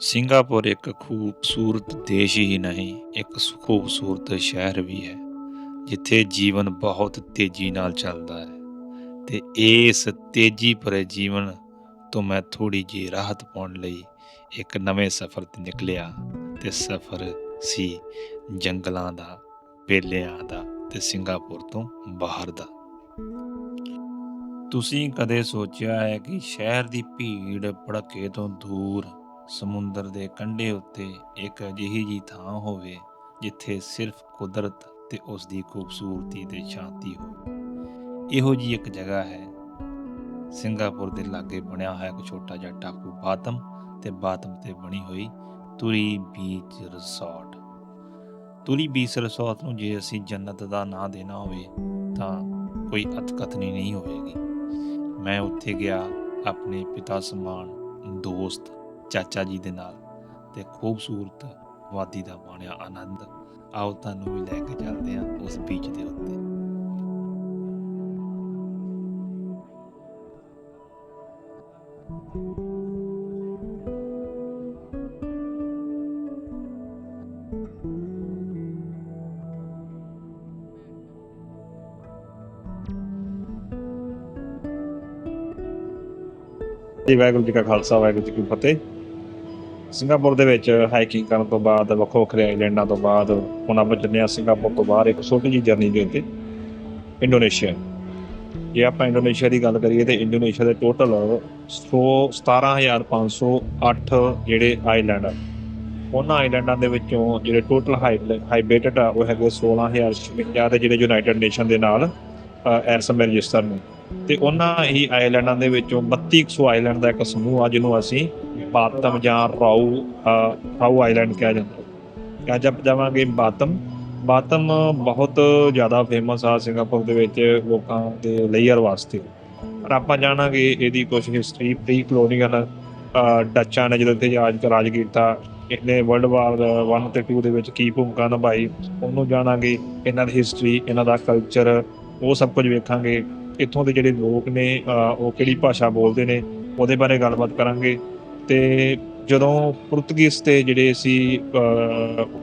Singapore ਇੱਕ ਖੂਬਸੂਰਤ ਦੇਸ਼ ਹੀ ਨਹੀਂ, ਇੱਕ ਸ- ਖੂਬਸੂਰਤ ਸ਼ਹਿਰ ਵੀ ਹੈ, ਜਿੱਥੇ ਜੀਵਨ ਬਹੁਤ ਤੇਜ਼ੀ ਨਾਲ ਚੱਲਦਾ ਹੈ। ਤੇ ਇਸ ਤੇਜ਼ੀ ਭਰੇ ਜੀਵਨ ਤੋਂ ਮੈਂ ਥੋੜੀ ਜਿਹੀ ਰਾਹਤ ਪਾਉਣ ਲਈ ਇੱਕ ਨਵੇਂ ਸਫ਼ਰ ਤੇ ਨਿਕਲਿਆ, ਤੇ ਸਫ਼ਰ ਸੀ ਜੰਗਲਾਂ ਦਾ ਪੇਲਿਆਂ ਦਾ ਤੇ ਸਿੰਗਾਪੁਰ ਤੋਂ ਬਾਹਰ ਦਾ। ਤੁਸੀਂ ਕਦੇ ਸੋਚਿਆ ਹੈ ਕਿ ਸ਼ਹਿਰ ਦੀ ਭੀੜ ਭੜਕੇ ਤੋਂ ਦੂਰ ਸਮੁੰਦਰ ਦੇ ਕੰਢੇ ਉੱਤੇ ਇੱਕ ਅਜਿਹੀ ਜੀ ਥਾਂ ਹੋਵੇ, ਜਿੱਥੇ ਸਿਰਫ ਕੁਦਰਤ ਤੇ ਉਸ ਦੀ ਖੂਬਸੂਰਤੀ ਤੇ ਸ਼ਾਂਤੀ ਹੋਵੇ। ਇਹੋ ਜੀ ਇੱਕ ਜਗ੍ਹਾ ਹੈ। ਸਿੰਗਾਪੁਰ ਦੇ ਲਾਗੇ ਬਣਿਆ ਹੋਇਆ ਇੱਕ ਛੋਟਾ ਜਿਹਾ ਟਾਪੂ ਬਾਤਮ ਤੇ ਬਾਤਮ ਤੇ ਬਣੀ ਹੋਈ Turi beach resort. Turi beach resort ਨੂੰ ਜੇ ਅਸੀਂ ਜੰਨਤ ਦਾ ਨਾਂ ਦੇਣਾ ਹੋਵੇ, ਤਾਂ ਕੋਈ ਅਤਕਥਨੀ ਨਹੀਂ ਹੋਵੇਗੀ। ਮੈਂ ਉੱਥੇ ਗਿਆ, ਆਪਣੇ ਪਿਤਾ ਸਮਾਨ, ਦੋਸਤ ਚਾਚਾ ਜੀ ਦੇ ਨਾਲ ਤੇ ਖੂਬਸੂਰਤ ਵਾਦੀ ਦਾ ਮਾਣਿਆ ਆਨੰਦ। ਆਓ ਤੁਹਾਨੂੰ ਵੀ ਲੈ ਕੇ ਚੱਲਦੇ ਹਾਂ ਉਸ ਬੀਚ ਦੇ ਉੱਤੇ। ਜੀ, ਵਾਹਿਗੁਰੂ ਜੀ ਕਾ ਖਾਲਸਾ, ਵਾਹਿਗੁਰੂ ਜੀ ਕੀ ਫਤਿਹ। ਸਿੰਗਾਪੁਰ ਦੇ ਵਿੱਚ ਹਾਈਕਿੰਗ ਕਰਨ ਤੋਂ ਬਾਅਦ ਵੱਖੋ ਵੱਖਰੇ ਆਈਲੈਂਡਾਂ ਤੋਂ ਬਾਅਦ, ਹੁਣ ਆਪਾਂ ਚੱਲੇ ਹਾਂ ਸਿੰਗਾਪੁਰ ਤੋਂ ਬਾਹਰ ਇੱਕ ਛੋਟੀ ਜਿਹੀ ਜਰਨੀ ਦੇ ਉੱਤੇ ਇੰਡੋਨੇਸ਼ੀਆ ਜੇ ਆਪਾਂ ਇੰਡੋਨੇਸ਼ੀਆ ਦੀ ਗੱਲ ਕਰੀਏ ਤੇ ਇੰਡੋਨੇਸ਼ੀਆ ਦੇ ਟੋਟਲ 17508 ਜਿਹੜੇ ਆਈਲੈਂਡ ਆ, ਉਹਨਾਂ ਆਈਲੈਂਡਾਂ ਦੇ ਵਿੱਚੋਂ ਜਿਹੜੇ ਟੋਟਲ ਹਾਈਬੇਟਡ ਆ, ਉਹ ਹੈਗੇ 16056 ਤੇ ਜਿਹੜੇ ਯੂਨਾਈਟਿਡ ਨੇਸ਼ਨ ਦੇ ਨਾਲ ਐਸ ਰਜਿਸਟਰ ਨੇ। ਤੇ ਉਹਨਾਂ ਹੀ ਆਈਲੈਂਡਾਂ ਦੇ ਵਿੱਚੋਂ 3200 ਆਈਲੈਂਡ ਦਾ ਇੱਕ ਸਮੂਹ ਆ ਜਿਹਨੂੰ ਅਸੀਂ ਬਾਤਮ ਜਾਂ ਰਾਊ ਅਹ, ਆਈਲੈਂਡ ਕਿਹਾ ਜਾਂਦਾ। ਹੈ ਅੱਜ ਆਪਾਂ ਜਾਵਾਂਗੇ ਬਾਤਮ। ਬਾਤਮ ਬਹੁਤ ਜ਼ਿਆਦਾ ਫੇਮਸ ਆ ਸਿੰਗਾਪੁਰ ਦੇ ਵਿੱਚ ਲੋਕਾਂ ਦੇ ਲੇਅਰ ਵਾਸਤੇ। ਪਰ ਆਪਾਂ ਜਾਣਾਂਗੇ ਇਹਦੀ ਕੁਝ ਹਿਸਟਰੀ ਪ੍ਰੀ ਕਲੋਨੀਅਲ ਡੱਚਾਂ ਨੇ ਜਦੋਂ ਇੱਥੇ ਰਾਜ ਰਾਜ ਕੀਤਾ ਇਹਨੇ ਵਰਲਡ ਵਾਰ 1 ਤੇ 2 ਦੇ ਵਿੱਚ ਕੀ ਭੂਮਿਕਾ ਨਿਭਾਈ ਉਹਨੂੰ ਜਾਣਾਂਗੇ ਇਹਨਾਂ ਦੀ ਹਿਸਟਰੀ ਇਹਨਾਂ ਦਾ ਕਲਚਰ ਉਹ ਸਭ ਕੁਝ ਵੇਖਾਂਗੇ। ਇੱਥੋਂ ਦੇ ਜਿਹੜੇ ਲੋਕ ਨੇ ਉਹ ਕਿਹੜੀ ਭਾਸ਼ਾ ਬੋਲਦੇ ਨੇ, ਉਹਦੇ ਬਾਰੇ ਗੱਲਬਾਤ ਕਰਾਂਗੇ। ਤੇ ਜਦੋਂ ਪੁਰਤਗੀਜ਼ ਤੇ ਜਿਹੜੇ ਸੀ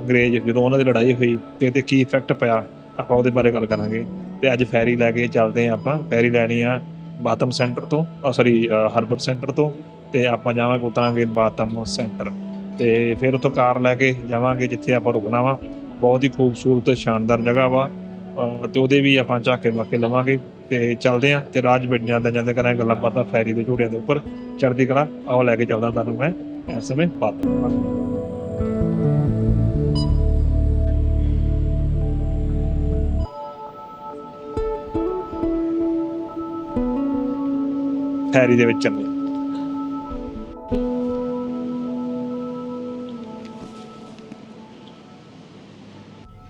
ਅੰਗਰੇਜ਼, ਜਦੋਂ ਉਹਨਾਂ ਦੀ ਲੜਾਈ ਹੋਈ ਤੇ ਇਹਦੇ ਕੀ ਇਫੈਕਟ ਪਿਆ, ਆਪਾਂ ਉਹਦੇ ਬਾਰੇ ਗੱਲ ਕਰਾਂਗੇ। ਤੇ ਅੱਜ ਫੈਰੀ ਲੈ ਕੇ ਚੱਲਦੇ ਹਾਂ ਆਪਾਂ। ਫੈਰੀ ਲੈਣੀ ਆ ਬਾਤਮ ਸੈਂਟਰ ਤੋਂ ਸੌਰੀ ਹਰਬਰ ਸੈਂਟਰ ਤੋਂ। ਤੇ ਆਪਾਂ ਜਾਵਾਂਗੇ ਉਤਰਾਂਗੇ ਬਾਤਮ ਸੈਂਟਰ। ਤੇ ਫਿਰ ਉੱਥੋਂ ਕਾਰ ਲੈ ਕੇ ਜਾਵਾਂਗੇ, ਜਿੱਥੇ ਆਪਾਂ ਰੁਕਣਾ ਵਾ। ਬਹੁਤ ਹੀ ਖੂਬਸੂਰਤ, ਸ਼ਾਨਦਾਰ ਜਗ੍ਹਾ ਵਾ। ਅਹ, ਤੇ ਉਹਦੇ ਵੀ ਆਪਾਂ ਝਾਕੇ ਵਾਕੇ ਲਵਾਂਗੇ। ਤੇ ਚੱਲਦੇ ਆਂ ਤੇ ਰਾਜ ਬਿਟ ਜਾਂਦੇ ਜਾਂਦੇ ਕਰਾਂ ਗੱਲਾਂ ਬਾਤਾਂ ਫੈਰੀ ਦੇ ਝੂੜਿਆਂ ਦੇ ਉੱਪਰ। ਚੜ੍ਹਦੀ ਕਲਾ, ਆਓ ਲੈ ਕੇ ਚੱਲਦਾ ਤੁਹਾਨੂੰ ਮੈਂ ਇਸ ਸਮੇਂ ਬਾਤ ਫੈਰੀ ਦੇ ਵਿੱਚ ਚੱਲੇ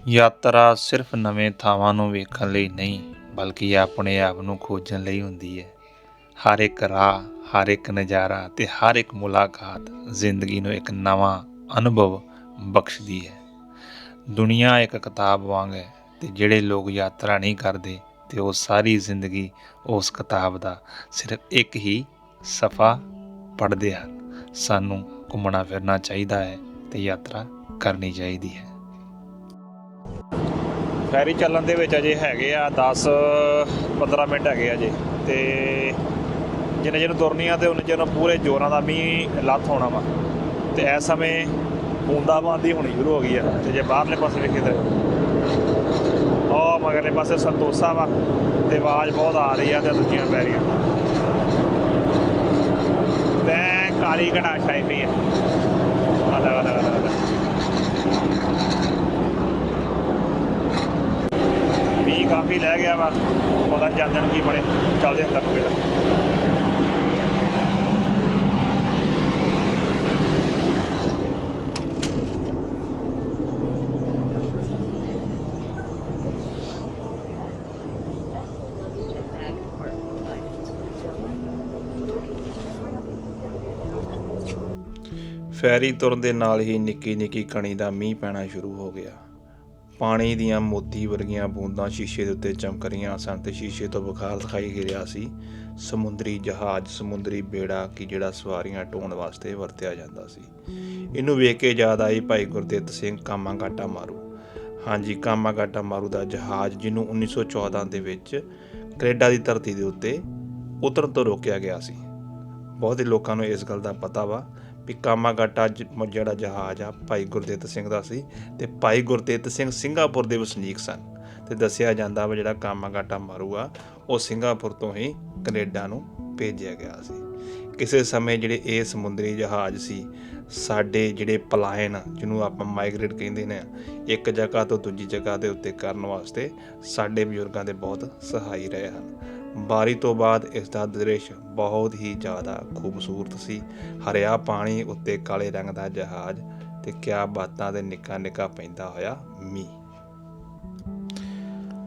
ਯਾਤਰਾ ਸਿਰਫ ਨਵੇਂ ਥਾਵਾਂ ਨੂੰ ਵੇਖਣ ਲਈ ਨਹੀਂ ਬਲਕਿ ਆਪਣੇ ਆਪ ਨੂੰ ਖੋਜਣ ਲਈ ਹੁੰਦੀ ਹੈ। ਹਰ ਇੱਕ ਰਾਹ, ਹਰ ਇੱਕ ਨਜ਼ਾਰਾ ਤੇ ਹਰ ਇੱਕ ਮੁਲਾਕਾਤ ਜ਼ਿੰਦਗੀ ਨੂੰ ਇੱਕ ਨਵਾਂ ਅਨੁਭਵ ਬਖਸ਼ਦੀ ਹੈ। ਦੁਨੀਆ ਇੱਕ ਕਿਤਾਬ ਵਾਂਗ ਹੈ ਤੇ ਜਿਹੜੇ ਲੋਕ ਯਾਤਰਾ ਨਹੀਂ ਕਰਦੇ ਤੇ ਉਹ ਸਾਰੀ ਜ਼ਿੰਦਗੀ ਉਸ ਕਿਤਾਬ ਦਾ ਸਿਰਫ ਇੱਕ ਹੀ ਸਫਾ ਪੜ੍ਹਦੇ ਹਨ। ਸਾਨੂੰ ਘੁੰਮਣਾ ਫਿਰਨਾ ਚਾਹੀਦਾ ਹੈ ਤੇ ਯਾਤਰਾ ਕਰਨੀ ਚਾਹੀਦੀ ਹੈ। ਫੈਰੀ ਚੱਲਣ ਦੇ ਵਿੱਚ ਅਜੇ ਹੈਗੇ ਆ 10 15 ਮਿੰਟ ਹੈਗੇ ਆ ਅਜੇ। ਤੇ ਜਿੰਨੇ ਜਿਹਨੂੰ ਤੁਰਨੀ ਆ ਤੇ ਉਹਨੇ ਜਿਹਨੂੰ ਪੂਰੇ ਜ਼ੋਰਾਂ ਦਾ ਮੀਂਹ ਲੱਥ ਹੋਣਾ ਵਾ। ਤੇ ਇਸ ਸਮੇਂ ਬੂੰਦਾਬਾਂਦੀ ਹੋਣੀ ਸ਼ੁਰੂ ਹੋ ਗਈ ਆ। ਤੇ ਜੇ ਬਾਹਰਲੇ ਪਾਸੇ ਵੇਖੇ ਤੇ ਉਹ ਮਗਰਲੇ ਪਾਸੇ ਸੰਤੋਸਾ ਵਾ। ਤੇ ਆਵਾਜ਼ ਬਹੁਤ ਆ ਰਹੀ ਆ ਤੇ ਦੂਜੀਆਂ ਪੈ ਰਹੀਆਂ ਤੇ ਕਾਲੀ ਘਟਾ ਛਾਈ ਪਈ ਆ ਵਾਲਾ ਵਾਲਾ ਵਾਲਾ ਵਾਲਾ ਵੀ ਕਾਫੀ ਲੈ ਗਿਆ ਵਾ। ਪਤਾ ਨੀ ਚੱਲ ਜਾਣ ਕੀ ਬਣੇ। ਚੱਲਦੇ ਅੰਦਰ ਨੂੰ ਫਿਰ ਫੈਰੀ ਤੁਰਨ ਦੇ ਨਾਲ ਹੀ ਨਿੱਕੀ ਨਿੱਕੀ ਕਣੀ ਦਾ ਮੀਂਹ ਪੈਣਾ ਸ਼ੁਰੂ ਹੋ ਗਿਆ। ਪਾਣੀ ਦੀਆਂ ਮੋਤੀ ਵਰਗੀਆਂ ਬੂੰਦਾਂ ਸ਼ੀਸ਼ੇ ਦੇ ਉੱਤੇ ਚਮਕ ਰਹੀਆਂ ਸਨ ਤੇ ਸ਼ੀਸ਼ੇ ਤੋਂ ਬੁਖਾਰ ਦਿਖਾਈ ਦੇ ਰਿਹਾ ਸੀ। ਸਮੁੰਦਰੀ ਜਹਾਜ਼, ਸਮੁੰਦਰੀ ਬੇੜਾ ਕਿ ਜਿਹੜਾ ਸਵਾਰੀਆਂ ਢੋਣ ਵਾਸਤੇ ਵਰਤਿਆ ਜਾਂਦਾ ਸੀ। ਇਹਨੂੰ ਵੇਖ ਕੇ ਯਾਦ ਆਈ, ਭਾਈ ਗੁਰਦਿੱਤ ਸਿੰਘ ਕਾਮਾਗਾਟਾ ਮਾਰੂ। ਹਾਂਜੀ, ਕਾਮਾਗਾਟਾ ਮਾਰੂ ਦਾ ਜਹਾਜ਼ ਜਿਹਨੂੰ 1914 ਦੇ ਵਿੱਚ ਕੈਨੇਡਾ ਦੀ ਧਰਤੀ ਦੇ ਉੱਤੇ ਉਤਰਨ ਤੋਂ ਰੋਕਿਆ ਗਿਆ ਸੀ। ਬਹੁਤੇ ਲੋਕਾਂ ਨੂੰ ਇਸ ਗੱਲ ਦਾ ਪਤਾ ਵਾ ਵੀ ਕਾਮਾਗਾਟਾ ਜਿਹੜਾ ਜਹਾਜ਼ ਆ, ਭਾਈ ਗੁਰਦਿੱਤ ਸਿੰਘ ਦਾ ਸੀ ਤੇ ਭਾਈ ਗੁਰਦਿੱਤ ਸਿੰਘ ਸਿੰਗਾਪੁਰ ਦੇ ਵਸਨੀਕ ਸਨ। ਤੇ ਦੱਸਿਆ ਜਾਂਦਾ ਵਾ ਜਿਹੜਾ ਕਾਮਾਗਾਟਾ ਮਾਰੂ ਆ, ਉਹ ਸਿੰਗਾਪੁਰ ਤੋਂ ਹੀ ਕੈਨੇਡਾ ਨੂੰ ਭੇਜਿਆ ਗਿਆ ਸੀ। ਕਿਸੇ ਸਮੇਂ ਜਿਹੜੇ ਇਹ ਸਮੁੰਦਰੀ ਜਹਾਜ਼ ਸੀ ਸਾਡੇ ਜਿਹੜੇ ਪਲਾਇਨ ਜਿਹਨੂੰ ਆਪਾਂ ਮਾਈਗ੍ਰੇਟ ਕਹਿੰਦੇ ਨੇ ਇੱਕ ਜਗ੍ਹਾ ਤੋਂ ਦੂਜੀ ਜਗ੍ਹਾ ਦੇ ਉੱਤੇ ਕਰਨ ਵਾਸਤੇ ਸਾਡੇ ਬਜ਼ੁਰਗਾਂ ਦੇ ਬਹੁਤ ਸਹਾਈ ਰਹੇ ਹਨ। ਬਾਰੀ ਤੋਂ ਬਾਅਦ ਇਸ ਦਾ ਦ੍ਰਿਸ਼ ਬਹੁਤ ਹੀ ਜ਼ਿਆਦਾ ਖੂਬਸੂਰਤ ਸੀ। ਹਰਿਆ ਪਾਣੀ ਉੱਤੇ ਕਾਲੇ ਰੰਗ ਦਾ ਜਹਾਜ਼ ਤੇ ਕਿਆ ਬਾਤਾਂ ਦੇ ਨਿੱਕਾ ਨਿੱਕਾ ਪੈਂਦਾ ਹੋਇਆ ਮੀਂਹ।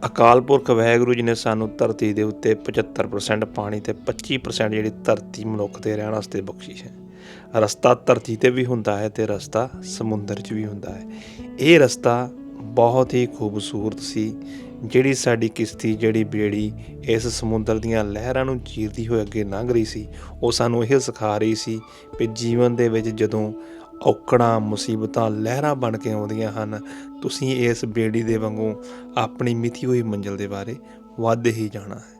ਅਕਾਲ ਪੁਰਖ ਵਹਿਗੁਰੂ ਜੀ ਨੇ ਸਾਨੂੰ ਧਰਤੀ ਦੇ ਉੱਤੇ 75% ਪਾਣੀ ਤੇ 25% ਜਿਹੜੀ ਧਰਤੀ ਮਨੁੱਖ ਦੇ ਰਹਿਣ ਵਾਸਤੇ ਬਖਸ਼ੀ ਹੈ। ਰਸਤਾ ਧਰਤੀ ਤੇ ਵੀ ਹੁੰਦਾ ਹੈ ਤੇ ਰਸਤਾ ਸਮੁੰਦਰ 'ਚ ਵੀ ਹੁੰਦਾ ਹੈ। ਇਹ ਰਸਤਾ ਬਹੁਤ ਹੀ ਖੂਬਸੂਰਤ ਸੀ, ਜਿਹੜੀ ਸਾਡੀ ਕਿਸ਼ਤੀ, ਜਿਹੜੀ ਬੇੜੀ ਇਸ ਸਮੁੰਦਰ ਦੀਆਂ ਲਹਿਰਾਂ ਨੂੰ ਚੀਰਦੀ ਹੋਏ ਅੱਗੇ ਲੰਘ ਰਹੀ ਸੀ। ਉਹ ਸਾਨੂੰ ਇਹ ਸਿਖਾ ਰਹੀ ਸੀ ਕਿ ਜੀਵਨ ਦੇ ਵਿੱਚ ਜਦੋਂ ਔਕੜਾਂ, ਮੁਸੀਬਤਾਂ, ਲਹਿਰਾਂ ਬਣ ਕੇ ਆਉਂਦੀਆਂ ਹਨ, ਤੁਸੀਂ ਇਸ ਬੇੜੀ ਦੇ ਵਾਂਗੂ ਆਪਣੀ ਮਿੱਥੀ ਹੋਈ ਮੰਜ਼ਿਲ ਦੇ ਬਾਰੇ ਵੱਧ ਹੀ ਜਾਣਾ ਹੈ।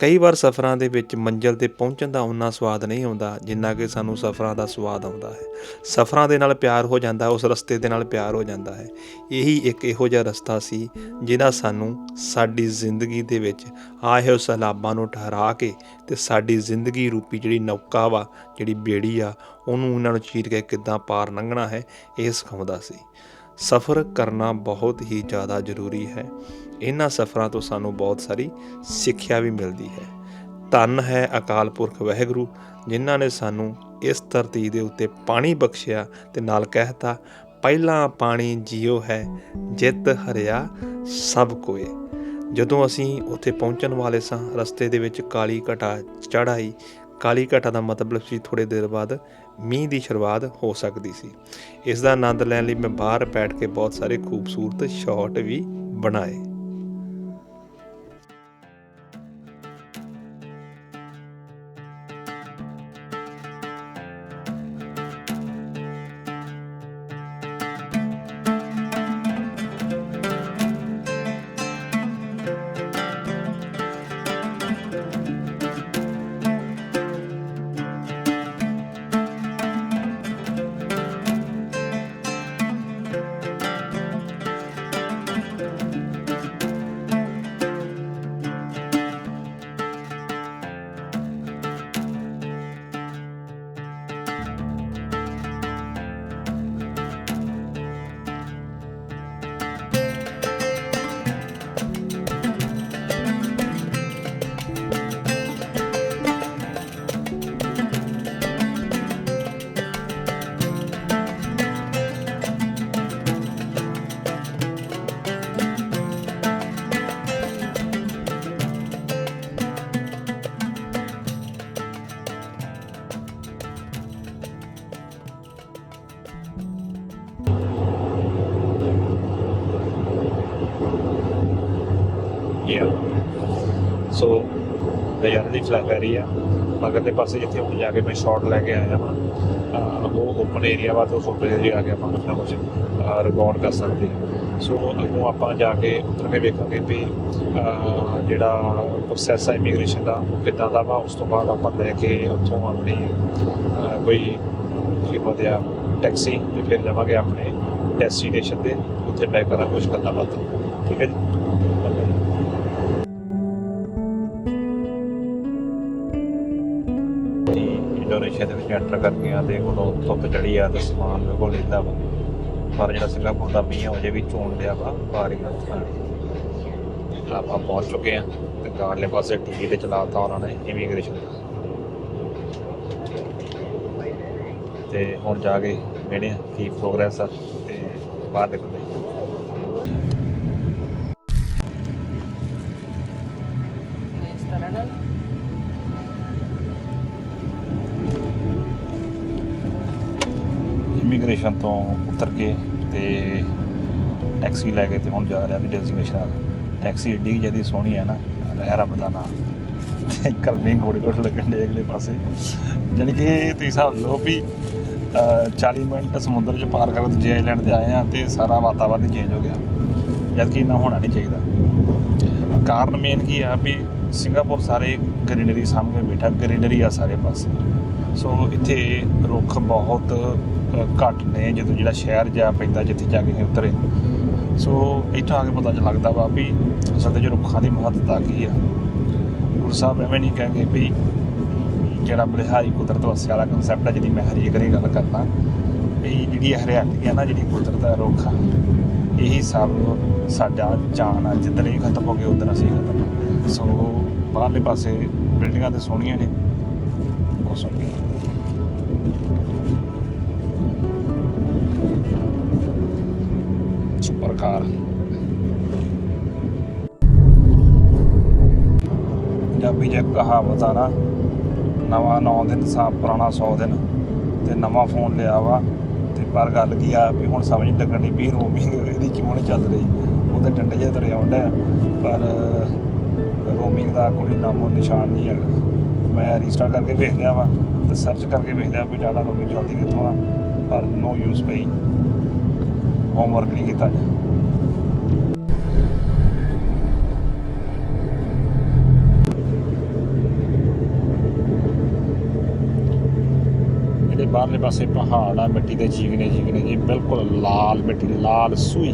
ਕਈ ਵਾਰ ਸਫ਼ਰਾਂ ਦੇ ਵਿੱਚ ਮੰਜ਼ਿਲ ਤੇ ਪਹੁੰਚਣ ਦਾ ਉਨਾ ਸਵਾਦ ਨਹੀਂ ਆਉਂਦਾ, ਜਿੰਨਾ ਕਿ ਸਾਨੂੰ ਸਫ਼ਰਾਂ ਦਾ ਸਵਾਦ ਆਉਂਦਾ ਹੈ। ਸਫ਼ਰਾਂ ਦੇ ਨਾਲ ਪਿਆਰ ਹੋ ਜਾਂਦਾ, ਉਸ ਰਸਤੇ ਦੇ ਨਾਲ ਪਿਆਰ ਹੋ ਜਾਂਦਾ ਹੈ। ਇਹੀ ਇੱਕ ਇਹੋ ਜਿਹਾ ਰਸਤਾ ਸੀ ਜਿਹਦਾ ਸਾਨੂੰ ਸਾਡੀ ਜ਼ਿੰਦਗੀ ਦੇ ਵਿੱਚ ਆਏ ਹੋਏ ਸੈਲਾਬਾਂ ਨੂੰ ਠਹਿਰਾ ਕੇ ਤੇ ਸਾਡੀ ਜ਼ਿੰਦਗੀ ਰੂਪੀ ਜਿਹੜੀ ਨੌਕਾ ਵਾ, ਜਿਹੜੀ ਬੇੜੀ ਆ, ਉਹਨੂੰ ਉਹਨਾਂ ਨੂੰ ਚੀਰ ਕੇ ਕਿੱਦਾਂ ਪਾਰ ਲੰਘਣਾ ਹੈ, ਇਹ ਸਿਖਾਉਂਦਾ ਸੀ। ਸਫ਼ਰ ਕਰਨਾ ਬਹੁਤ ਹੀ ਜ਼ਿਆਦਾ ਜ਼ਰੂਰੀ ਹੈ। ਇਹਨਾਂ ਸਫ਼ਰਾਂ ਤੋਂ ਸਾਨੂੰ ਬਹੁਤ ਸਾਰੀ ਸਿੱਖਿਆ ਵੀ ਮਿਲਦੀ ਹੈ। ਧੰਨ ਹੈ ਅਕਾਲ ਪੁਰਖ ਵਹਿਗੁਰੂ, ਜਿਨ੍ਹਾਂ ਨੇ ਸਾਨੂੰ ਇਸ ਧਰਤੀ ਦੇ ਉੱਤੇ ਪਾਣੀ ਬਖਸ਼ਿਆ ਤੇ ਨਾਲ ਕਹਿਤਾ, ਪਹਿਲਾਂ ਪਾਣੀ ਜੀਓ ਹੈ, ਜਿਤ ਹਰਿਆ ਸਭ ਕੋਏ। ਜਦੋਂ ਅਸੀਂ ਉੱਥੇ ਪਹੁੰਚਣ ਵਾਲੇ ਸਾਂ, ਰਸਤੇ ਦੇ ਵਿੱਚ ਕਾਲੀ ਘਟਾ ਚੜਾਈ ਕਾਲੀ ਘਟਾ ਦਾ ਮਤਲਬ ਸੀ ਥੋੜੇ ਦੇਰ ਬਾਅਦ ਮੀਂਹ ਦੀ ਸ਼ੁਰੂਆਤ ਹੋ ਸਕਦੀ ਸੀ। ਇਸ ਦਾ ਆਨੰਦ ਲੈਣ ਲਈ ਮੈਂ ਬਾਹਰ ਬੈਠ ਕੇ ਬਹੁਤ ਸਾਰੇ ਖੂਬਸੂਰਤ ਸ਼ਾਟ ਵੀ ਬਣਾਏ। ਨਜ਼ਾਰੇ ਦੀ ਫਲੈਗ ਰਹੀ ਆ। ਮਗਰਲੇ ਪਾਸੇ ਜਿੱਥੇ ਹੁਣ ਜਾ ਕੇ ਮੈਂ ਸ਼ਾਟ ਲੈ ਕੇ ਆਇਆ ਹਾਂ ਉਹ ਓਪਨ ਏਰੀਆ ਵਾ ਤੋਂ ਫੋਟੋ ਜਿਹੜੀ ਆ ਕੇ ਆਪਾਂ ਕੁਛ ਨਾ ਕੁਛ ਰਿਕਾਰਡ ਕਰ ਸਕਦੇ ਹਾਂ ਸੋ ਅੱਗੋਂ ਆਪਾਂ ਜਾ ਕੇ ਉੱਤਰ ਕੇ ਵੇਖਾਂਗੇ ਵੀ ਜਿਹੜਾ ਪ੍ਰੋਸੈਸ ਹੈ ਇਮੀਗ੍ਰੇਸ਼ਨ ਦਾ, ਉਹ ਕਿੱਦਾਂ ਦਾ ਵਾ, ਉਸ ਤੋਂ ਬਾਅਦ ਆਪਾਂ ਲੈ ਕੇ ਉੱਥੋਂ ਆਪਣੀ ਕੋਈ ਕੀ ਬੋਲਦੇ ਆ ਟੈਕਸੀ ਤੇ ਫਿਰ ਜਾਵਾਂਗੇ ਆਪਣੇ ਡੈਸਟੀਨੇਸ਼ਨ ਤੇ, ਉੱਥੇ ਬੈਕ ਕਰਾਂਗੇ ਕੁਝ ਕਰਨਾ ਬਾਤ। ਠੀਕ ਹੈ ਜੀ? ਇੰਡੋਨੇਸ਼ੀਆ ਦੇ ਵਿੱਚ ਐਂਟਰ ਕਰਕੇ ਆ ਤੇ ਉਦੋਂ ਧੁੱਪ ਚੜੀ ਆ ਤੇ ਸਮਾਨ ਬਿਲਕੁਲ ਲੈਂਦਾ ਵਾ। ਪਰ ਜਿਹੜਾ ਸਿੰਗਾਪੁਰ ਦਾ ਮੀਂਹ ਆ ਜੇ ਵੀ ਝੋਣ ਲਿਆ ਵਾ ਬਾਰੀਆਂ ਆਪਾਂ ਪਹੁੰਚ ਚੁੱਕੇ ਆ ਤੇ ਗਾਰਡਲੇ ਪਾਸੇ ਟੀਵੀ ਤੇ ਚਲਾਤਾ ਉਹਨਾਂ ਨੇ ਇਮੀਗ੍ਰੇਸ਼ਨ ਤੇ ਹੁਣ ਜਾ ਕੇ ਮਿਹਣੇ ਕੀ ਪ੍ਰੋਗਰੈਸ ਆ ਤੇ ਬਾਹਰ ਨਿਕਲਦੇ ਇਮੀਗ੍ਰੇਸ਼ਨ ਤੋਂ ਉਤਰ ਕੇ ਤੇ ਟੈਕਸੀ ਲੈ ਕੇ ਤੇ ਹੁਣ ਜਾ ਰਿਹਾ ਵੀ ਡੈਸਟੀਨੇਸ਼ਨ ਟੈਕਸੀ ਏਡੀ ਜਿਆਦੀ ਸੋਹਣੀ ਹੈ ਨਾ ਰਹਿ ਰੱਬ ਦਾ ਨਾਮ। ਤੇ ਗਰਮੀ ਗੋੜੀ ਗੋੜ ਲੱਗਣ ਦੇ ਅਗਲੇ ਪਾਸੇ। ਜਾਣੀ ਕਿ ਤੁਸੀਂ ਹਿਸਾਬ ਲਓ ਵੀ ਅਹ, 40 ਮਿੰਟ ਸਮੁੰਦਰ 'ਚ ਪਾਰ ਕਰਨ ਦੂਜੇ ਆਈਲੈਂਡ ਤੇ ਆਏ ਆ ਤੇ ਸਾਰਾ ਵਾਤਾਵਰਨ ਚੇਂਜ ਹੋ ਗਿਆ। ਜਦ ਕਿ ਇੰਨਾ ਹੋਣਾ ਨਹੀਂ ਚਾਹੀਦਾ। ਕਾਰਨ ਮੇਨ ਕੀ ਆ ਵੀ ਸਿੰਗਾਪੁਰ ਸਾਰੇ ਗ੍ਰੀਨਰੀ ਸਾਹਮਣੇ ਬੈਠਾ ਗ੍ਰੀਨਰੀ ਆ ਸਾਰੇ ਪਾਸੇ। ਸੋ ਇੱਥੇ ਰੁੱਖ ਬਹੁਤ ਘੱਟ ਨੇ, ਜਦੋਂ ਜਿਹੜਾ ਸ਼ਹਿਰ ਜਾ ਪੈਂਦਾ, ਜਿੱਥੇ ਜਾ ਕੇ ਅਸੀਂ ਉਤਰੇ। ਸੋ ਇੱਥੋਂ ਆ ਕੇ ਪਤਾ ਚ ਲੱਗਦਾ ਵਾ ਵੀ ਅਸਲ ਤੇ ਜੋ ਰੁੱਖਾਂ ਦੀ ਮਹੱਤਤਾ ਕੀ ਆ। ਗੁਰੂ ਸਾਹਿਬ ਐਵੇਂ ਨਹੀਂ ਕਹਿੰਦੇ ਵੀ ਜਿਹੜਾ ਬਲਿਹਾਰੀ ਕੁਦਰਤ ਵਸਿਆ ਵਾਲਾ ਕਨਸੈਪਟ ਹੈ ਜਿਹਦੀ ਮੈਂ ਹਰੇਕ ਵਾਰੀ ਗੱਲ ਕਰਦਾ, ਵੀ ਜਿਹੜੀ ਹਰਿਆਲੀ ਆ ਨਾ, ਜਿਹੜੀ ਕੁਦਰਤ ਦਾ ਰੁੱਖ ਆ ਇਹੀ ਸਭ ਸਾਡਾ ਜਾਨ ਆ, ਜਿੱਦਣ ਇਹ ਖਤਮ ਹੋ ਗਏ ਉਦੋਂ ਅਸੀਂ ਖਤਮ ਆ। ਸੋ ਬਾਹਰਲੇ ਪਾਸੇ ਬਿਲਡਿੰਗਾਂ ਤੇ ਸੋਹਣੀਆਂ ਨੇ। ਬਹੁਤ ਸੋਹਣੀਆਂ। ਸੁਪਰ ਕਾਰ ਪੰਜਾਬੀ ਜੇ ਇੱਕ ਕਹਾਵਤ ਆ ਨਾ, ਨਵਾਂ 9 ਦਿਨ ਸਾ, ਪੁਰਾਣਾ 100 ਦਿਨ, ਤੇ ਨਵਾਂ ਫੋਨ ਲਿਆ ਵਾ। ਪਰ ਗੱਲ ਕੀ ਆ ਵੀ ਹੁਣ ਸਮਝ ਨਹੀਂ ਲੱਗਣ ਲੱਗਣੀ ਵੀ ਰੋਮਿੰਗ ਇਹਦੀ ਕਿਉਂ ਨਹੀਂ ਚੱਲ ਰਹੀ? ਉਹ ਤਾਂ ਡੰਡੇ ਜਿਹਾ ਤੁਰਿਆ ਹੁੰਦਾ ਪਰ ਰੋਮਿੰਗ ਦਾ ਕੋਈ ਨਾਮੋ ਨਿਸ਼ਾਨ ਨਹੀਂ ਹੈਗਾ। ਮੈਂ ਰੀਸਟਾਰਟ ਕਰਕੇ ਵੇਖ ਵਾ ਤੇ ਸਰਚ ਕਰਕੇ ਵੇਖ ਵੀ ਜ਼ਿਆਦਾ ਰੋਮਿੰਗ ਚੱਲਦੀ ਕਿੱਥੋਂ ਆ, ਪਰ ਨੋ ਯੂਜ਼ ਪਈ। ਹੋਮਵਰਕ ਨਹੀਂ ਕੀਤਾ। ਬਾਹਰਲੇ ਪਾਸੇ ਪਹਾੜ ਆ, ਮਿੱਟੀ ਦੇ ਚੀਕਨੇ ਚੀਕਨੇ ਜੀ, ਬਿਲਕੁਲ ਲਾਲ ਮਿੱਟੀ, ਲਾਲ ਸੂਈ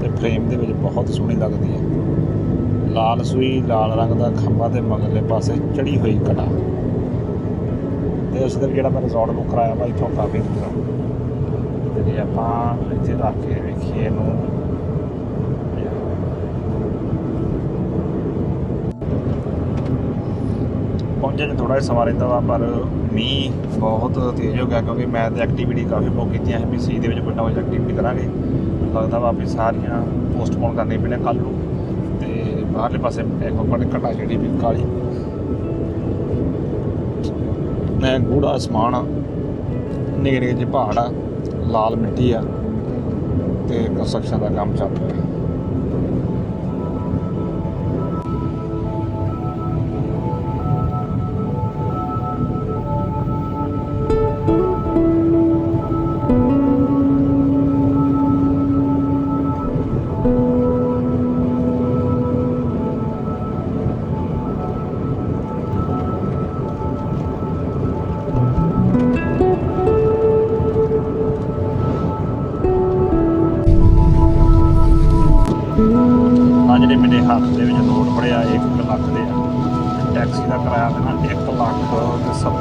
ਤੇ ਫਰੇਮ ਦੇ ਵਿੱਚ ਬਹੁਤ ਸੋਹਣੀ ਲੱਗਦੀ ਹੈ। ਲਾਲ ਸੂਈ, ਲਾਲ ਰੰਗ ਦਾ ਖੰਭਾ ਤੇ ਮਗਰਲੇ ਪਾਸੇ ਚੜੀ ਹੋਈ ਕਟਾ ਤੇ ਉਸ ਦਿਨ ਜਿਹੜਾ ਮੈਂ ਰਿਜ਼ੋਰਟ ਬੁੱਕ ਕਰਾਇਆ ਵਾ, ਇੱਥੋਂ ਕਾਫੀ ਦੂਰ ਤੇ ਜੇ ਆਪਾਂ ਇੱਥੇ ਰੱਖ ਕੇ ਵੇਖੀਏ ਇਹਨੂੰ ਪਹੁੰਚੇ ਚ ਥੋੜਾ ਜਿਹਾ ਸਮਾਂ ਰਹਿੰਦਾ ਵਾ, ਪਰ ਮੀਂਹ ਬਹੁਤ ਤੇਜ਼ ਹੋ ਗਿਆ ਕਿਉਂਕਿ ਮੈਂ ਤੇ ਐਕਟੀਵਿਟੀ ਕਾਫੀ ਬਹੁਤ ਕੀਤੀਆਂ ਸੀ, ਵੀ ਸੀ ਦੇ ਵਿੱਚ ਕੋਈ ਨਾ ਐਕਟੀਵਿਟੀ ਕਰਾਂਗੇ। ਲੱਗਦਾ ਵਾ ਵੀ ਸਾਰੀਆਂ ਪੋਸਟਪੋਨ ਕਰਨੀ ਪੈਣੇ ਕੱਲ ਨੂੰ ਤੇ ਬਾਹਰਲੇ ਪਾਸੇ ਇੱਕ ਬੜੇ ਘਟਾ ਜਿਹੜੀ ਵੀ ਕਾਲੀ। ਮੈਂ ਗੂੜਾ ਅਸਮਾਨ ਆ ਨਿੱਕੇ ਨਿੱਕੇ ਜਿਹੇ ਪਹਾੜ ਆ, ਲਾਲ ਮਿੱਟੀ ਆ ਤੇ ਕੰਸਟਰਕਸ਼ਨ ਦਾ ਕੰਮ ਚੱਲ ਰਿਹਾ।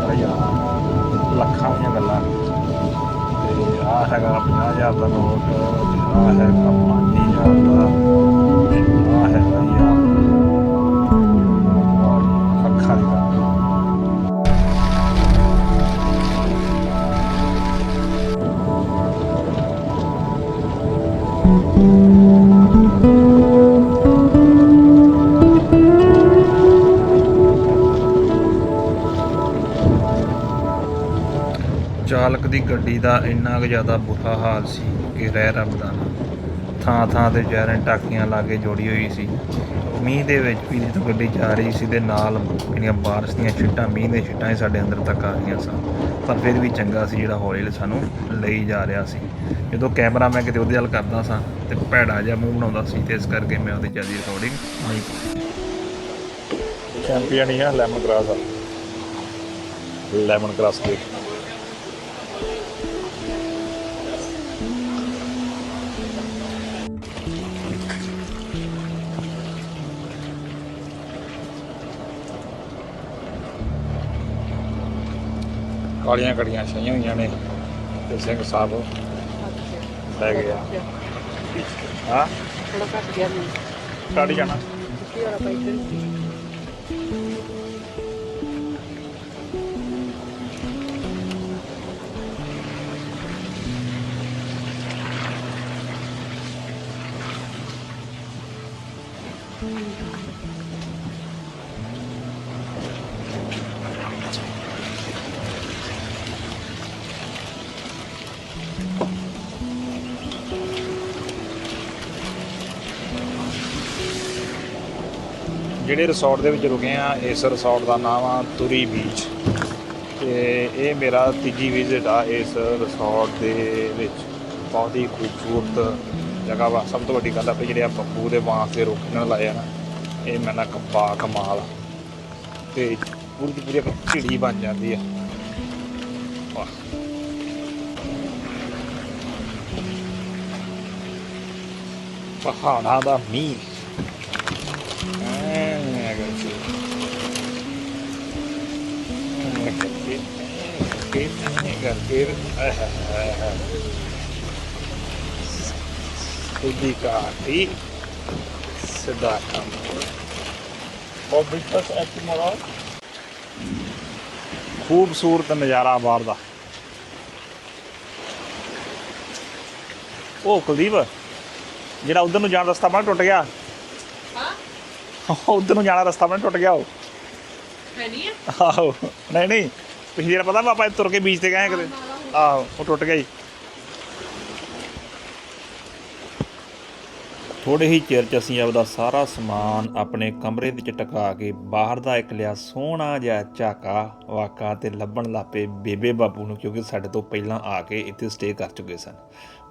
ਹਜ਼ਾਰ ਲੱਖਾਂ ਦੀਆਂ ਗੱਲਾਂ ਤੇ ਆ ਹੈਗਾ 50000 ਦਾ ਨੋਟ, ਤੇ ਆ ਹੈਗਾ 5000 ਦਾ। ਦੀ ਗੱਡੀ ਦਾ ਇੰਨਾ ਕੁ ਜ਼ਿਆਦਾ ਬੁਰਾ ਹਾਲ ਸੀ ਕਿ ਰਹਿ ਰੱਬ ਦਾ ਨਾ ਥਾਂ ਥਾਂ ਤੇ ਜੈਰਨ ਟਾਕੀਆਂ ਲਾਗੇ ਜੋੜੀ ਹੋਈ ਸੀ। ਮੀਂਹ ਦੇ ਵਿੱਚ ਵੀ ਜਦੋਂ ਗੱਡੀ ਜਾ ਰਹੀ ਸੀ ਤੇ ਨਾਲ ਜਿਹੜੀਆਂ ਬਾਰਿਸ਼ ਦੀਆਂ ਛਿੱਟਾਂ, ਮੀਂਹ ਦੀਆਂ ਛਿੱਟਾਂ ਹੀ ਸਾਡੇ ਅੰਦਰ ਤੱਕ ਆ ਰਹੀਆਂ ਸਨ। ਪਰ ਫਿਰ ਵੀ ਚੰਗਾ ਸੀ ਜਿਹੜਾ ਹੌਲੀ ਹੌਲੀ ਸਾਨੂੰ ਲਈ ਜਾ ਰਿਹਾ ਸੀ। ਜਦੋਂ ਕੈਮਰਾ ਮੈਂ ਕਿਤੇ ਉਹਦੇ ਵੱਲ ਕਰਦਾ ਸਾਂ ਤੇ ਭੈੜਾ ਜਿਹਾ ਮੂੰਹ ਬਣਾਉਂਦਾ ਸੀ ਤੇ ਇਸ ਕਰਕੇ ਮੈਂ ਉਹਦੀ ਜ਼ਿਆਦਾ ਰਿਕਾਰਡਿੰਗ ਨਹੀਂ ਕੀਤੀ ਚੈਂਪੀਅਨ ਹੀ ਆ ਲੈਮਨ ਗ੍ਰਾਸ ਆ। ਲੈਮਨ ਗ੍ਰਾਸ ਦੇ ਕਾਲੀਆਂ ਕੜੀਆਂ ਛਾਈਆਂ ਹੋਈਆਂ ਨੇ ਤੇ ਸਿੰਘ ਸਾਹਿਬ ਲੈ ਗਏ ਆ। ਹਾਂ? ਥੋੜਾ ਘੱਟ ਗਿਆ ਮੈਨੂੰ ਕੱਢ ਜਾਣਾ। ਕੀ ਹੋਰਾ ਪਾਈ ਤੇ ਜਿਹੜੇ ਰਿਸੋਰਟ ਦੇ ਵਿੱਚ ਰੁਕੇ ਆ ਇਸ ਰਿਸੋਰਟ ਦਾ ਨਾਮ ਆ ਤੁਰੀ ਬੀਚ ਤੇ ਇਹ ਮੇਰਾ ਤੀਜੀ ਵਿਜ਼ਿਟ ਆ ਇਸ ਰਿਸੋਰਟ ਦੇ ਵਿੱਚ। ਬਹੁਤ ਹੀ ਖੂਬਸੂਰਤ ਜਗ੍ਹਾ ਵਾ। ਸਭ ਤੋਂ ਵੱਡੀ ਗੱਲ ਆ ਵੀ ਜਿਹੜੇ ਆ ਬੱਬੂ ਦੇ ਬਾਂਸ ਦੇ ਰੁੱਖ ਨਾਲ ਲਾਏ ਆ ਨਾ, ਇਹ ਮੈਂ ਨਾ ਕਬਾ ਕਮਾਲ ਤੇ ਪੂਰੀ ਦੀ ਪੂਰੀ ਇੱਕ ਝਿੜੀ ਬਣ ਜਾਂਦੀ ਆ। ਵਾਹ। ਪਹਾੜਾਂ ਦਾ ਮੀਂਹ। ਐਂ ਕਰਕੇ ਆਹਾਹਾ। ਸਿੱਧੀ ਕਾਟੀ ਸਿੱਧਾ ਕੰਮ। ਉਹ ਬਿਟਸ ਐਟ ਮੋਰਾ ਖੂਬਸੂਰਤ ਨਜ਼ਾਰਾ ਬਾਹਰ ਦਾ। ਉਹ ਕੁਲਦੀਪ ਜਿਹੜਾ ਉਧਰ ਨੂੰ ਜਾਣ ਦਾ ਰਸਤਾ ਬਣਾ ਟੁੱਟ ਗਿਆ। ਹਾਂ? ਉਧਰ ਨੂੰ ਜਾਣਾ ਰਸਤਾ ਬਣਾ ਟੁੱਟ ਗਿਆ ਉਹ। ਹੈ ਨਹੀਂ ਆਹੋ। ਨਹੀਂ ਨਹੀਂ। ਪਿਛਲੀ ਵਾਰ ਪਤਾ ਵਾ ਆਪਾਂ ਤੁਰ ਕੇ ਬੀਚ ਤੇ ਗਏ ਕਿਤੇ? ਆਹੋ, ਉਹ ਟੁੱਟ ਗਿਆ ਜੀ। ਥੋੜੇ ਹੀ ਚਿਰ ਚ ਅਸੀਂ ਆਪਦਾ ਸਾਰਾ ਸਮਾਨ ਆਪਣੇ ਕਮਰੇ ਵਿੱਚ ਟਕਾ ਕੇ ਬਾਹਰ ਦਾ ਇੱਕ ਲਿਆ ਸੋਹਣਾ ਜਿਹਾ ਝਾਕਾ ਵਾਕਾ ਤੇ ਲੱਭਣ ਲੱਪੇ ਬੇਬੇ ਬਾਪੂ ਨੂੰ, ਕਿਉਂਕਿ ਸਾਡੇ ਤੋਂ ਪਹਿਲਾਂ ਆ ਕੇ ਇੱਥੇ ਸਟੇ ਕਰ ਚੁੱਕੇ ਸਨ।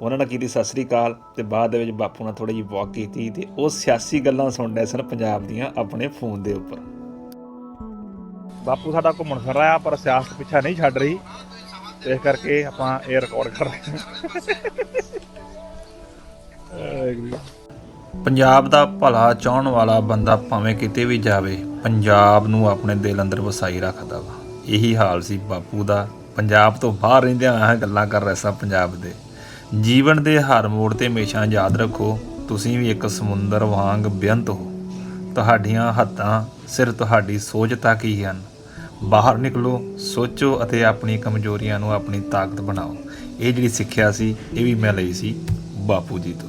ਉਹਨਾਂ ਨੇ ਕੀਤੀ ਸਤਿ ਸ੍ਰੀ ਅਕਾਲ ਤੇ ਬਾਅਦ ਦੇ ਵਿੱਚ ਬਾਪੂ ਨਾਲ ਥੋੜੀ ਜਿਹੀ ਵਾਕ ਕੀਤੀ ਤੇ ਉਹ ਸਿਆਸੀ ਗੱਲਾਂ ਸੁਣ ਰਹੇ ਸਨ ਪੰਜਾਬ ਦੀਆਂ ਆਪਣੇ ਫੋਨ ਦੇ ਉੱਪਰ। ਬਾਪੂ ਸਾਡਾ ਘੁੰਮਣ ਫਿਰ ਰਿਹਾ ਪਰ ਸਿਆਸਤ ਪਿੱਛਾ ਨਹੀਂ ਛੱਡ ਰਹੀ। ਇਸ ਕਰਕੇ ਆਪਾਂ ਇਹ ਰਿਕਾਰਡ ਕਰ ਰਹੇ ਹਾਂ। ਪੰਜਾਬ ਦਾ ਭਲਾ ਚਾਹਣ ਵਾਲਾ ਬੰਦਾ ਭਾਵੇਂ ਕਿਤੇ ਵੀ ਜਾਵੇ, ਪੰਜਾਬ ਨੂੰ ਆਪਣੇ ਦਿਲ ਅੰਦਰ ਵਸਾਈ ਰੱਖਦਾ ਵਾ। ਇਹੀ ਹਾਲ ਸੀ ਬਾਪੂ ਦਾ। ਪੰਜਾਬ ਤੋਂ ਬਾਹਰ ਰਹਿੰਦਿਆਂ ਆਹ ਗੱਲਾਂ ਕਰ ਰਹੇ ਸਾਂ ਪੰਜਾਬ ਦੇ। ਜੀਵਨ ਦੇ ਹਰ ਮੋੜ ਤੇ ਹਮੇਸ਼ਾ ਯਾਦ ਰੱਖੋ, ਤੁਸੀਂ ਵੀ ਇੱਕ ਸਮੁੰਦਰ ਵਾਂਗ ਬੇਅੰਤ ਹੋ। ਤੁਹਾਡੀਆਂ ਹੱਥਾਂ ਸਿਰ ਤੁਹਾਡੀ ਸੋਚ ਤੱਕ ਹੀ ਹਨ। ਬਾਹਰ ਨਿਕਲੋ, ਸੋਚੋ ਅਤੇ ਆਪਣੀ ਕਮਜ਼ੋਰੀਆਂ ਨੂੰ ਆਪਣੀ ਤਾਕਤ ਬਣਾਓ। ਇਹ ਜਿਹੜੀ ਸਿੱਖਿਆ ਸੀ, ਇਹ ਵੀ ਮੈਂ ਲਈ ਸੀ ਬਾਪੂ ਜੀ ਤੋਂ।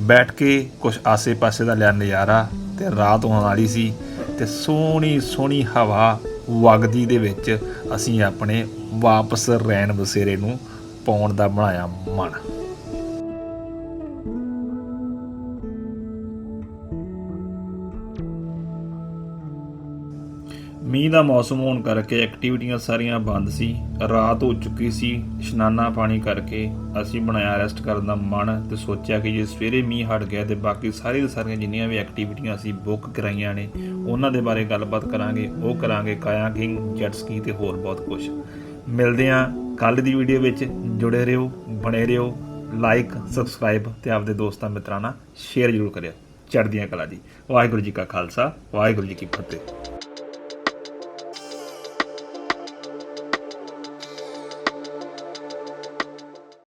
ਬੈਠ ਕੇ ਕੁਝ ਆਸੇ-ਪਾਸੇ ਦਾ ਲਿਆ ਨਜ਼ਾਰਾ ਤੇ ਰਾਤ ਹੋਣ ਵਾਲੀ ਸੀ ਤੇ ਸੋਹਣੀ ਸੋਹਣੀ ਹਵਾ ਵਗਦੀ ਦੇ ਵਿੱਚ ਅਸੀਂ ਆਪਣੇ ਵਾਪਸ ਰੈਣ ਬਸੇਰੇ ਨੂੰ ਪਾਉਣ ਦਾ ਬਣਾਇਆ ਮਨ। ਮੀਂਹ ਦਾ ਮੌਸਮ ਹੋਣ ਕਰਕੇ ਐਕਟੀਵਿਟੀਆਂ ਸਾਰੀਆਂ ਬੰਦ ਸੀ। ਰਾਤ ਹੋ ਚੁੱਕੀ ਸੀ। ਇਸ਼ਨਾਨਾ ਪਾਣੀ ਕਰਕੇ ਅਸੀਂ ਬਣਾਇਆ ਰੈਸਟ ਕਰਨ ਦਾ ਮਨ ਤੇ ਸੋਚਿਆ ਕਿ ਜੇ ਸਵੇਰੇ ਮੀਂਹ ਹਟ ਗਿਆ ਤੇ ਬਾਕੀ ਸਾਰੀ ਦੀਆਂ ਸਾਰੀਆਂ ਜਿੰਨੀਆਂ ਵੀ ਐਕਟੀਵਿਟੀਆਂ ਅਸੀਂ ਬੁੱਕ ਕਰਾਈਆਂ ਨੇ, ਉਹਨਾਂ ਦੇ ਬਾਰੇ ਗੱਲਬਾਤ ਕਰਾਂਗੇ, ਉਹ ਕਰਾਂਗੇ ਕਾਇਆਕਿੰਗ ਜੈਟ ਸਕੀ ਤੇ ਹੋਰ ਬਹੁਤ ਕੁਝ ਮਿਲਦੇ ਆਂ ਕੱਲ ਦੀ ਵੀਡੀਓ ਵਿੱਚ। ਜੁੜੇ ਰਹੋ, ਬਣੇ ਰਹੋ ਲਾਈਕ ਸਬਸਕ੍ਰਾਈਬ ਤੇ ਆਪਦੇ ਦੋਸਤਾਂ ਮਿੱਤਰਾਂ ਨਾਲ ਸ਼ੇਅਰ ਜ਼ਰੂਰ ਕਰਿਓ। ਚੜ੍ਹਦੀਆਂ ਕਲਾ ਜੀ ਵਾਹਿਗੁਰੂ ਜੀ ਕਾ ਖਾਲਸਾ, ਵਾਹਿਗੁਰੂ ਜੀ ਕੀ ਫਤਿਹ।